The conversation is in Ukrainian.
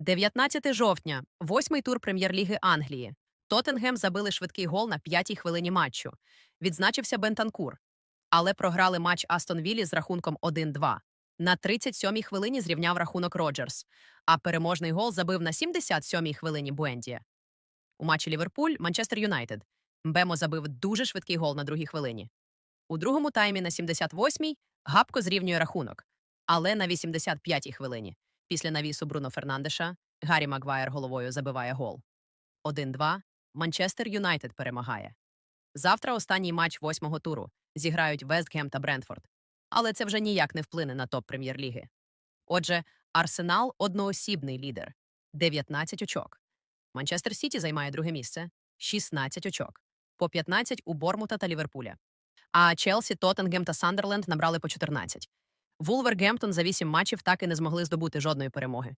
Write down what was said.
19 жовтня, восьмий тур прем'єр-ліги Англії. Тоттенгем забили швидкий гол на п'ятій хвилині матчу. Відзначився Бентанкур. Але програли матч Астон Віллі з рахунком 1-2. На 37-й хвилині зрівняв рахунок Роджерс, а переможний гол забив на 77-й хвилині Буендія. У матчі Ліверпуль Манчестер Юнайтед. Мбемо забив дуже швидкий гол на другій хвилині. У другому таймі на 78-й Габко зрівнює рахунок. Але на 85-й хвилині, після навісу Бруно Фернандеша, Гаррі Магуайр головою забиває гол. 1-2. Манчестер Юнайтед перемагає. Завтра останній матч восьмого туру. Зіграють Вестгем та Брентфорд. Але це вже ніяк не вплине на топ прем'єр-ліги. Отже, Арсенал одноосібний лідер 19 очок. Манчестер Сіті займає друге місце 16 очок, по 15 у Бормута та Ліверпуля. А Челсі, Тоттенгем та Сандерленд набрали по 14. Вулвергемптон за вісім матчів так і не змогли здобути жодної перемоги.